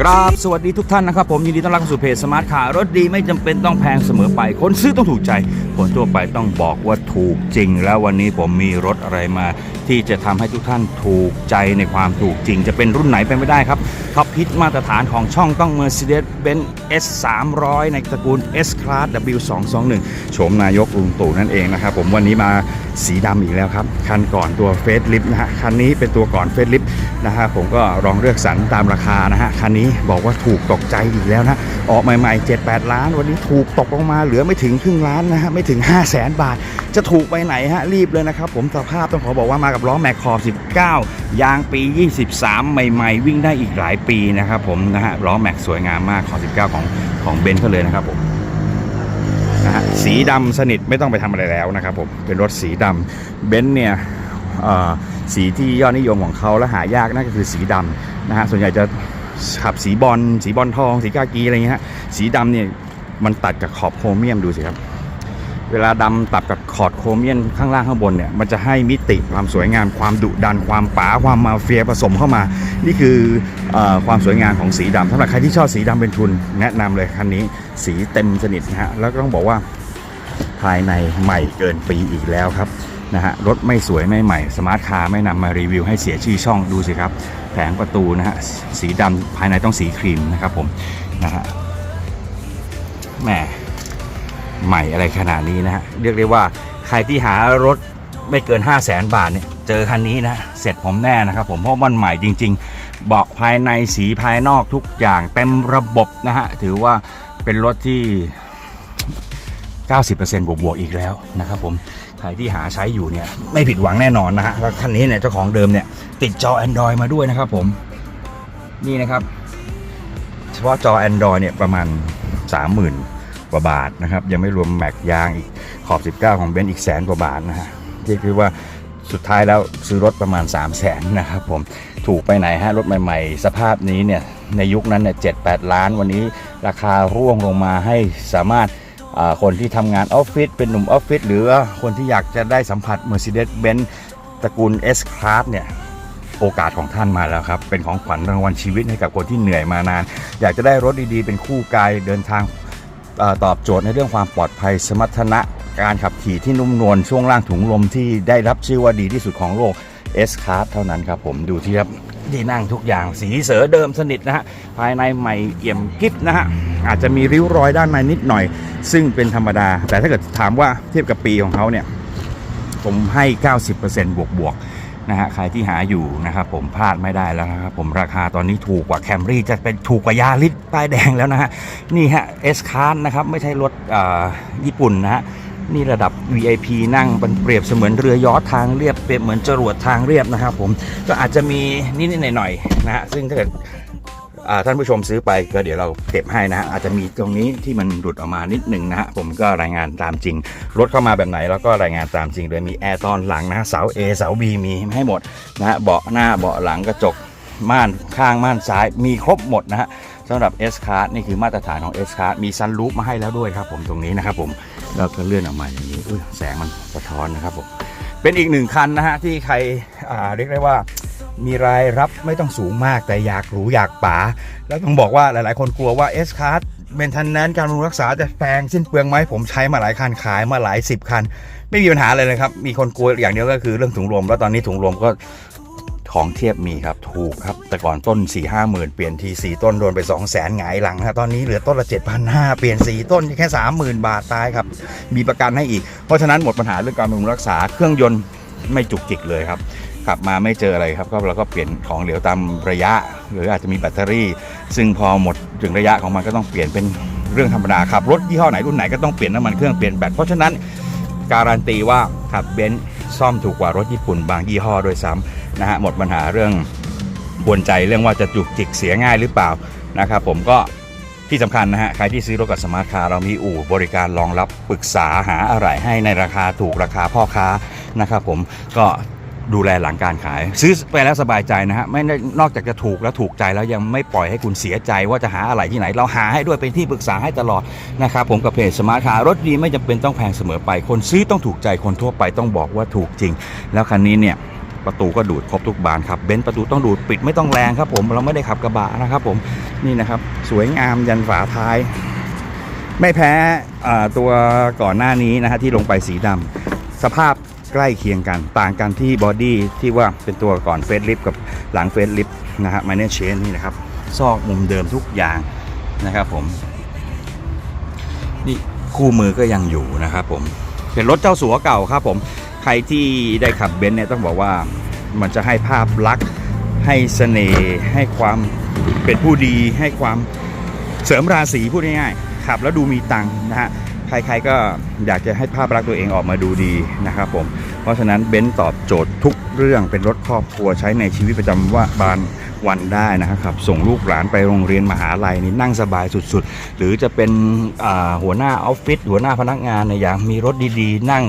ครับสวัสดีทุกท่านนะครับ ผมยินดีต้อนรับเข้าสู่เพจสมาร์ทคาร์รถดีไม่จำเป็นต้องแพงเสมอไป คนซื้อต้องถูกใจ คนทั่วไปต้องบอกว่าถูกจริง แล้ววันนี้ผมมีรถอะไรมา ที่จะทำให้ทุกท่านถูกใจในความถูกจริง จะเป็นรุ่นไหนไปไม่ได้ครับท็อปฮิตมาตรฐานของช่องต้อง Mercedes-Benz S 300ในตระกูล S Class W 2 2 1โฉมนายกลุงตู่นั่นเองนะครับผมวันนี้มาสีดำอีกแล้วครับ คันก่อนตัวเฟสลิฟนะฮะคันนี้เป็นตัวก่อนเฟสลิฟนะฮะผมก็ลองเลือกสรรตามราคานะฮะคันนี้บอกว่าถูกตกใจอีกแล้วนะออกใหม่ๆ 7-8 ล้าน วันนี้ถูกตกลงมาเหลือไม่ถึงครึ่งล้านนะฮะไม่ถึง 5 0 0แสนบาท จะถูกไปไหนฮะ รีบเลยนะครับ ผมสภาพต้องขอบอกว่ามากับล้อแม็กคอร์19 ยางปี 23 ใหม่ ๆ วิ่งได้อีกหลายปีนะครับผมนะฮะล้อแม็กสวยงามมากคอร์19 ของของเบนซ์เขาเลยนะครับผมนะฮะสีดำสนิทไม่ต้องไปทำอะไรแล้วนะครับผมเป็นรถสีดำเบนซ์เนี่ยสีที่ยอดนิยมของเขาและหายากนั่นก็คือสีดำนะฮะส่วนใหญ่จะขับสีบอลสีบอลทอง สีกากีอะไรเงี้ยฮะสีดำเนี่ยมันตัดกับขอบโครเมียมดูสิครับ เวลาดำตัดกับขอดโครเมียมข้างล่างข้างบนเนี่ยมันจะให้มิติความสวยงามความดุดัน ความป๋าความมาเฟียผสมเข้ามา นี่คือออความสวยงามของสีดำสำหรับใครที่ชอบสีดำเป็นทุนแนะนำเลยคันนี้สีเต็มสนิทนะฮะแล้วก็ต้องบอกว่าภายในใหม่เกินปีอีกแล้วครับนะฮะรถไม่สวยไม่ใหม่สมาร์ทคาร์ไม่นำมารีวิวให้เสียชื่อช่องดูสิครับแผงประตูนะฮะสีดำภายในต้องสีครีมนะครับผมนะฮะแหม ใหม่อะไรขนาดนี้นะฮะเรียกได้ว่าใครที่หารถไม่เกิน 5 0 0แสนบาทเนี่ยเจอคันนี้นะเสร็จผมแน่นะครับผมเพราะมันใหม่จริง ๆ เบาะภายในสีภายนอกทุกอย่างเต็มระบบนะฮะถือว่าเป็นรถที่ 90%บวกบวกๆอีกแล้วนะครับผมใครที่หาใช้อยู่เนี่ยไม่ผิดหวังแน่นอนนะฮะแล้วคันนี้เนี่ยเจ้าของเดิมเนี่ยติดจอ Android มาด้วยนะครับผมนี่นะครับ เฉพาะจอ Android เนี่ยประมาณ 30,000 กว่าบาทนะครับ ยังไม่รวมแม็กยางอีกขอบ 19 ของเบนซ์อีกแสนกว่าบาทนะฮะเรียกได้ว่าสุดท้ายแล้วซื้อรถประมาณ 3 0 0แสนนะครับผมถูกไปไหนฮะรถใหม่ ๆ สภาพนี้เนี่ยในยุคนั้นเนี่ย7-8ล้าน วันนี้ราคาร่วงลงมาให้สามารถาคนที่ทำงานออฟฟิศเป็นหนุ่มออฟฟิศหรือคนที่อยากจะได้สัมผัส Mercedes-Benz ตระกูล S Class เนี่ยโอกาสของท่านมาแล้วครับ เป็นของขวัญรางวัลชีวิตให้กับคนที่เหนื่อยมานาน อยากจะได้รถดีๆ เป็นคู่กายเดินทาง ตอบโจทย์ในเรื่องความปลอดภัยสมรรถนะการขับขี่ที่นุ่มนวลช่วงล่างถุงลมที่ได้รับชื่อว่าดีที่สุดของโลก S Class เท่านั้นครับผมดูที่ครับที่นั่งทุกอย่างสีเสือเดิมสนิทนะฮะภายในใหม่เอี่ยมกริบนะฮะอาจจะมีริ้วรอยด้านในนิดหน่อย ซึ่งเป็นธรรมดา แต่ถ้าเกิดถามว่าเทียบกับปีของเขาเนี่ย ผมให้ 90%บวกบวกๆ นะฮะใครที่หาอยู่นะครับผมพลาดไม่ได้แล้วนะครับผมราคาตอนนี้ถูกกว่าแคมรี่จะเป็นถูกกว่ายาริสป้ายแดงแล้วนะฮะนี่ฮะเอสคาร์นะครับไม่ใช่รถอ่าญี่ปุ่นนะฮะนี่ระดับ VIP นั่งเป็นเปรียบเสมือนเรือยอททางเรียบเปรียบเหมือนจรวดทางเรียบนะครับผมก็อาจจะมีนิดๆหน่อยๆนะฮะซึ่งถ้าเกิด ท่านผู้ชมซื้อไปก็เดี๋ยวเราเก็บให้นะฮะอาจจะมีตรงนี้ที่มันหลุดออกมานิดหนึ่งนะฮะผมก็รายงานตามจริงรถเข้ามาแบบไหนแล้วก็รายงานตามจริงโดยมีแอร์ตอนหลังนะเสา A เสา B มีให้หมดนะฮะเบาะหน้าเบาะหลังกระจกม่านข้างม่านซ้ายมีครบหมดนะฮะสำหรับ S Card นี่คือมาตรฐานของ S Card มีซันรูฟมาให้แล้วด้วยครับผมตรงนี้นะครับผมแล้วก็เลื่อนออกมาอย่างนี้อุ้ยแสงมันสะท้อนนะครับผมเป็นอีกหนึ่งคันนะฮะที่ใครเรียกได้ว่า มีรายรับไม่ต้องสูงมากแต่อยากหรูอยากป๋า แล้วต้องบอกว่าหลายๆ คนกลัวว่า S c a r ดเมนทันแนนการบำรุงรักษาจะแพงสิ้นเปลืองไหมผมใช้มาหลายคันขายมาหลายสิบคัน ไม่มีปัญหาเลยนะครับ มีคนกลัวอย่างเดียวก็คือเรื่องถุงลมแล้วตอนนี้ถุงลมก็ของเทียบมีครับ ถูกครับ แต่ก่อนต้น4ี่ห้าหมื่นเปลี่ยนทีสี่ต้นโดนไป 2 0 0แสนหงายหลังนะตอนนี้เหลือต้นละ 7 5 0 0 เปลี่ยน 4 ต้นแค่ 30,000 บาทตายครับ มีประกันให้อีก เพราะฉะนั้นหมดปัญหาเรื่องการบำรุงรักษาเครื่องยนต์ไม่จุกจิกเลยครับ ขับมาไม่เจออะไรครับก็เราก็เปลี่ยนของเหลวตามระยะ หรืออาจจะมีแบตเตอรี่ ซึ่งพอหมดถึงระยะของมันก็ต้องเปลี่ยนเป็นเรื่องธรรมดาขับรถยี่ห้อไหนรุ่นไหนก็ต้องเปลี่ยนน้ำมันเครื่องเปลี่ยนแบตเพราะฉะนั้นการันตีว่าขับเบนซ์ซ่อมถูกกว่ารถญี่ปุ่นบางยี่ห้อด้วยซ้ำนะฮะหมดปัญหาเรื่องบวนใจเรื่องว่าจะจุกจิกเสียง่ายหรือเปล่านะครับผมก็ที่สำคัญนะฮะใครที่ซื้อรถกับสมาร์ทคาร์เรามีอู่บริการรองรับปรึกษาหาอะไรให้ในราคาถูกราคาพ่อค้านะครับผมก็ ดูแลหลังการขาย ซื้อไปแล้วสบายใจนะฮะไม่ได้นอกจากจะถูกแล้วถูกใจแล้วยังไม่ปล่อยให้คุณเสียใจว่าจะหาอะไรที่ไหน เราหาให้ด้วยเป็นที่ปรึกษาให้ตลอดนะครับผมกับเพจสมาร์ทคาร์รถดีไม่จำเป็นต้องแพงเสมอไป คนซื้อต้องถูกใจคนทั่วไปต้องบอกว่าถูกจริง แล้วคันนี้เนี่ยประตูก็ดูดครบทุกบานครับเบนซ์ประตูต้องดูดปิดไม่ต้องแรงครับผมเราไม่ได้ขับกระบะนะครับผมนี่นะครับสวยงามยันฝาท้าย ไม่แพ้ตัวก่อนหน้านี้นะฮะที่ลงไปสีดำสภาพ ใกล้เคียงกัน ต่างกันที่บอดี้ที่ว่าเป็นตัวก่อนเฟสลิฟกับหลังเฟสลิฟนะฮะไมเนอร์เชนนี่นะครับ ซอกมุมเดิมทุกอย่างนะครับผม นี่คู่มือก็ยังอยู่นะครับผม เป็นรถเจ้าสัวเก่าครับผม ใครที่ได้ขับเบนซ์เนี่ยต้องบอกว่ามันจะให้ภาพลักษณ์ให้เสน่ห์ให้ความเป็นผู้ดีให้ความเสริมราศีพูดง่ายๆขับแล้วดูมีตังค์นะฮะ ใครๆก็อยากจะให้ภาพลักษณ์ตัวเองออกมาดูดีนะครับผม เพราะฉะนั้นเบนซ์ตอบโจทย์ทุกเรื่องเป็นรถครอบครัวใช้ในชีวิตประจำวันวันได้นะครับ ส่งลูกหลานไปโรงเรียนมหาลัยนี่นั่งสบายสุดๆ หรือจะเป็นหัวหน้าออฟฟิศหัวหน้าพนักงานเนี่ยอยากมีรถดีๆ นั่ง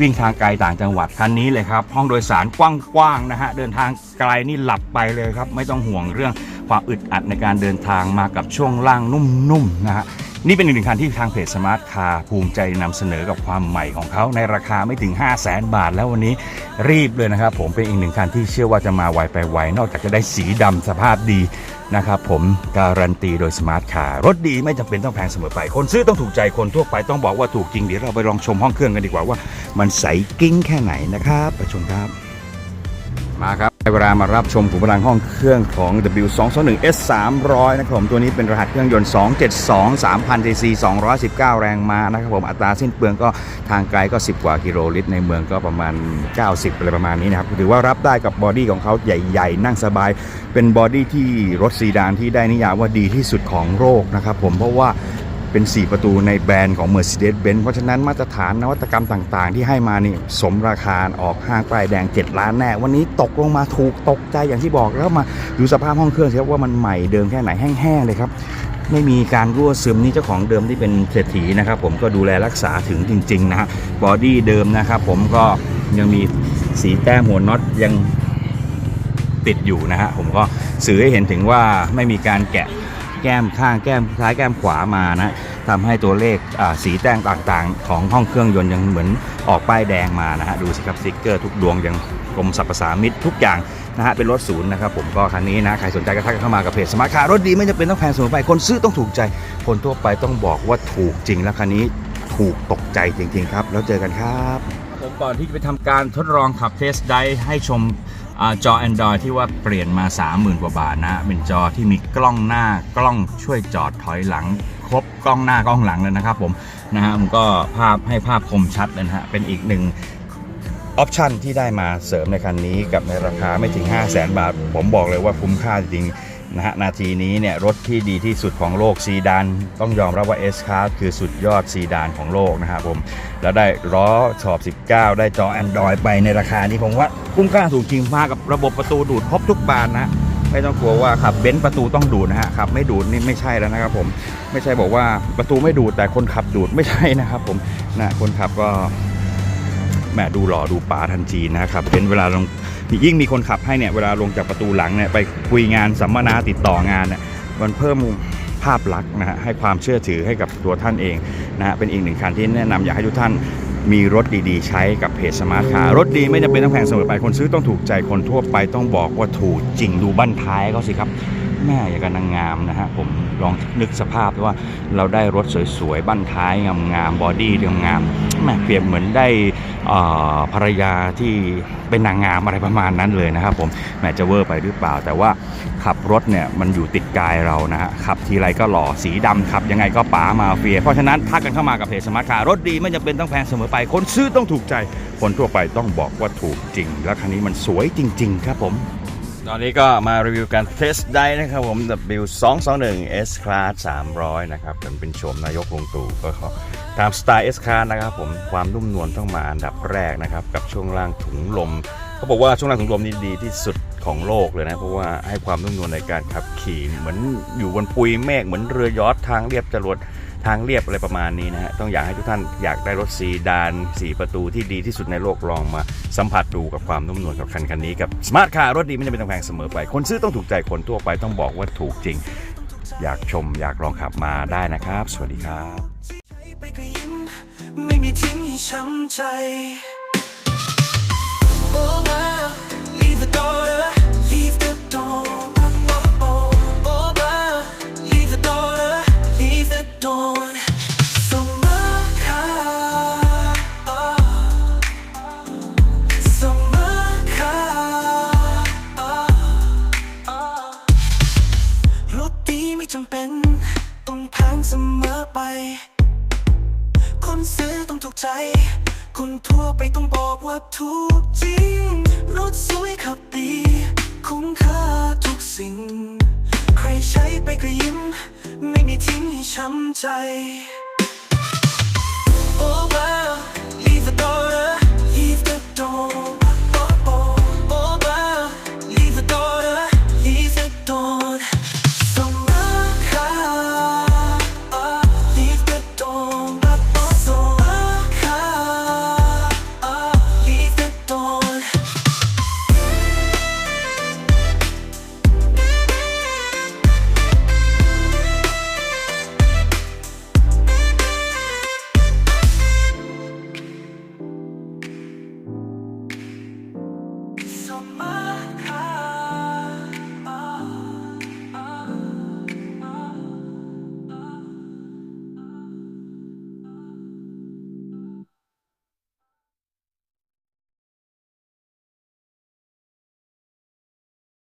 วิ่งทางไกลต่างจังหวัดคันนี้เลยครับ ห้องโดยสารกว้างๆนะฮะเดินทางไกลนี่หลับไปเลยครับ ไม่ต้องห่วงเรื่องความอึดอัดในการเดินทางมากับช่วงล่างนุ่มๆนะฮะ นี่เป็นอีกหนึ่งคันที่ทางเพจสมาร์ทคาร์ภูมิใจนำเสนอกับความใหม่ของเขาในราคาไม่ถึง 5 0 0แสนบาท แล้ววันนี้รีบเลยนะครับ ผมเป็นอีกหนึ่งคันที่เชื่อว่าจะมาไวไปไวนอกจากจะได้สีดำสภาพดีนะครับผมการันตีโดยสมาร์ทคาร์รถดีไม่จำเป็นต้องแพงเสมอไป คนซื้อต้องถูกใจคนทั่วไปต้องบอกว่าถูกจริงเดี๋ยวเราไปลองชมห้องเครื่องกันดีกว่าว่า มันใสกิ้งแค่ไหนนะครับไปชมครับ มาครับได้เวลามารับชมขุมพลังห้องเครื่องของ W221 S 300นะครับผมตัวนี้เป็นรหัสเครื่องยนต์ 272 3,000 cc 219 แรงม้านะครับผมอัตราสิ้นเปลืองก็ทางไกลก็ 10 กว่ากิโลลิตร ในเมืองก็ประมาณ 90 อะไรประมาณนี้นะครับถือว่ารับได้กับบอดี้ของเขาใหญ่ ๆ นั่งสบาย เป็นบอดี้ที่รถซีดานที่ได้นิยามว่าดีที่สุดของโลกนะครับผมเพราะว่า เป็น 4 ประตูในแบรนด์ของ Mercedes-Benz เพราะฉะนั้นมาตรฐานนวัตกรรมต่างๆ ที่ให้มานี่สมราคาออกห้างป้ายแดง 7 ล้านแน่ วันนี้ตกลงมาถูกตกใจอย่างที่บอกแล้วมาดูสภาพห้องเครื่องสิครับว่ามันใหม่เดิมแค่ไหนแห้งๆเลยครับไม่มีการรั่วซึมนี่เจ้าของเดิมที่เป็นเศรษฐีนะครับ ผมก็ดูแลรักษาถึงจริงๆนะฮะบอดี้เดิมนะครับ ผมก็ยังมีสีแต้มหัวน็อตยังติดอยู่นะฮะผมก็สื่อให้เห็นถึงว่าไม่มีการแกะ แก้มข้างแก้มซ้ายแก้มขวามานะทำให้ตัวเลขสีแต้มต่างๆ ของห้องเครื่องยนต์ยังเหมือนออกป้ายแดงมานะฮะดูสิครับสติ๊กเกอร์ทุกดวงยังกรมสรรพสามิตทุกอย่างนะฮะเป็นรถศูนย์นะครับผมก็คันนี้นะใครสนใจก็ทักเข้ามากับเพจสมาร์ทคาร์รถดีไม่จำเป็นต้องแพงเสมอไปคนซื้อต้องถูกใจ คนทั่วไปต้องบอกว่าถูกจริงแล้วคันนี้ถูกตกใจจริงๆครับ แล้วเจอกันครับ ผมก่อนที่จะไปทำการทดลองขับเทสได้ให้ชม จอ Android ที่ว่าเปลี่ยนมา 30,000 กว่าบาทนะเป็นจอที่มีกล้องหน้ากล้องช่วยจอดถอยหลัง ครบกล้องหน้ากล้องหลังเลยนะครับผมนะฮะมันก็ภาพให้ภาพคมชัดเลยนะฮะเป็นอีกหนึ่งออปชันที่ได้มาเสริมในคันนี้กับในราคาไม่ถึง 5 0 0แสนบาท ผมบอกเลยว่าคุ้มค่าจริง นะฮะนาทีนี้เนี่ยรถที่ดีที่สุดของโลกซีดานต้องยอมรับว่า S Class คือสุดยอดซีดานของโลกนะครับผม แล้วได้ล้อชอบ 19 ได้จอ Android ไปในราคานี้ผมว่าคุ้มค่าถูกจริงมากับระบบประตูดูดครบทุกบานนะไม่ต้องกลัวว่าขับเบนซ์ประตูต้องดูดนะฮะขับไม่ดูดนี่ไม่ใช่แล้วนะครับผมไม่ใช่บอกว่าประตูไม่ดูดแต่คนขับดูดไม่ใช่นะครับผมนะคนขับก็แหมดูหล่อดูป๋าทันทีนะครับเป็นเวลาลง ยิ่งมีคนขับให้เนี่ยเวลาลงจากประตูหลังเนี่ยไปคุยงานสัมมนาติดต่องานเนี่ยมันเพิ่มภาพลักษณ์นะฮะให้ความเชื่อถือให้กับตัวท่านเองนะฮะเป็นอีกหนึ่งคันที่แนะนำอยากให้ทุกท่านมีรถดีๆ ใช้กับเพจสมาร์ทคาร์รถดีไม่จำเป็นต้องแพงเสมอไปคนซื้อต้องถูกใจคนทั่วไปต้องบอกว่าถูกจริงดูบั้นท้ายเขาสิครับ แม่อย่างกับนางงามนะฮะผมลองนึกสภาพว่าเราได้รถสวยๆ บั้นท้ายงามๆบอดี้งามๆแม่เปรียบเหมือนได้ภรรยาที่เป็นนางงามอะไรประมาณนั้นเลยนะครับผมแม่จะเวอร์ไปหรือเปล่า แต่ว่าขับรถเนี่ยมันอยู่ติดกายเรานะฮะขับทีไรก็หล่อสีดำขับยังไงก็ป๋ามาเฟีย เพราะฉะนั้นทักกันเข้ามากับเพจสมาร์ทคาร์รถดีไม่จำเป็นต้องแพงเสมอไป คนซื้อต้องถูกใจ คนทั่วไปต้องบอกว่าถูกจริง แล้วคันนี้มันสวยจริง ๆ ครับผม ตอนนี้ก็มารีวิวการเทสได้นะครับผม W221 S Class 300 นะครับเป็นเป็นโฉมนายกลงตู่ก็ขอตามสไตล์ S Class นะครับผมความนุ่มนวลต้องมาอันดับแรกนะครับ กับช่วงล่างถุงลมเขาบอกว่าช่วงล่างถุงลมนี่ดีที่สุดของโลกเลยนะ เพราะว่าให้ความนุ่มนวลในการขับขี่ เหมือนอยู่บนปุยเมฆเหมือนเรือยอททางเรียบจรวด ทางเรียบอะไรประมาณนี้นะฮะ ต้องอยากให้ทุกท่านอยากได้รถซีดานสีประตูที่ดีที่สุดในโลกลองมา สัมผัสดูกับความนุ่มนวลกับคันคันนี้กับสมาร์ทคาร์รถดีไม่จำเป็นต้องแพงเสมอไป คนซื้อต้องถูกใจคนทั่วไปต้องบอกว่าถูกจริง อยากชมอยากลองขับมาได้นะครับ สวัสดีครับ ไม่มีทิ้งให้ช้ำใจ มอไป คนซื้อต้องถูกใจ คนทั่วไปต้องบอกว่าถูกจริง รถสวยขับดี คุ้มค่าทุกสิ่ง ใครใช้ไปก็ยิ้ม ไม่มีทิ้งให้ช้ำใจ Oh wow